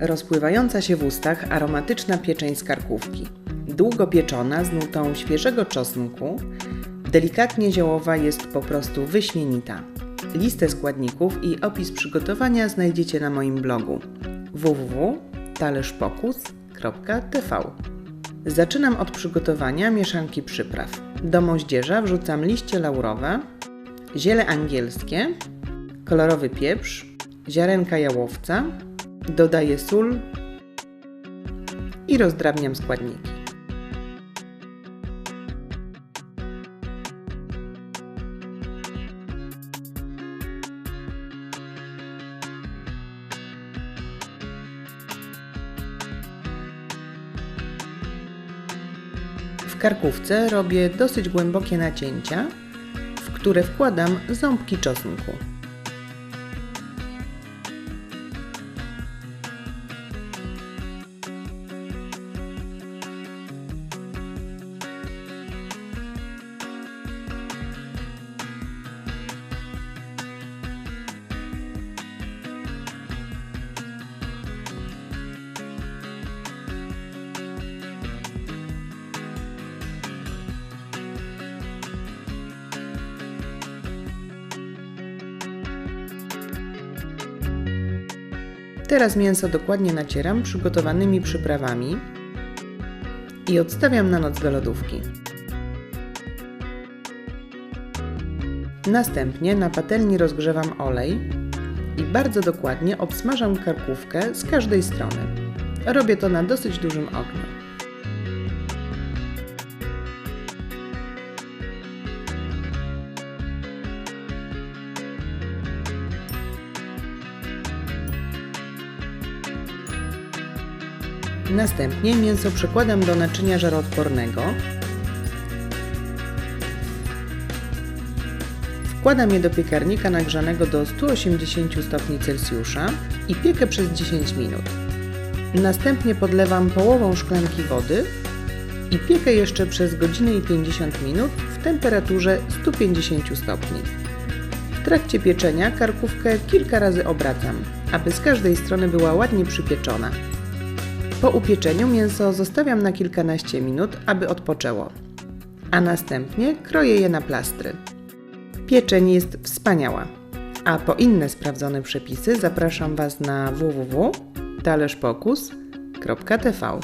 Rozpływająca się w ustach aromatyczna pieczeń z karkówki. Długo pieczona z nutą świeżego czosnku, delikatnie ziołowa jest po prostu wyśmienita. Listę składników i opis przygotowania znajdziecie na moim blogu www.talerzpokus.tv Zaczynam od przygotowania mieszanki przypraw. Do moździerza wrzucam liście laurowe, ziele angielskie, kolorowy pieprz, ziarenka jałowca, dodaję sól i rozdrabniam składniki. W karkówce robię dosyć głębokie nacięcia, w które wkładam ząbki czosnku. Teraz mięso dokładnie nacieram przygotowanymi przyprawami i odstawiam na noc do lodówki. Następnie na patelni rozgrzewam olej i bardzo dokładnie obsmażam karkówkę z każdej strony. Robię to na dosyć dużym ogniu. Następnie mięso przekładam do naczynia żaroodpornego. Wkładam je do piekarnika nagrzanego do 180 stopni Celsjusza i piekę przez 10 minut. Następnie podlewam połową szklanki wody i piekę jeszcze przez godzinę i 50 minut w temperaturze 150 stopni. W trakcie pieczenia karkówkę kilka razy obracam, aby z każdej strony była ładnie przypieczona. Po upieczeniu mięso zostawiam na kilkanaście minut, aby odpoczęło, a następnie kroję je na plastry. Pieczeń jest wspaniała, a po inne sprawdzone przepisy zapraszam Was na www.talerzpokus.tv.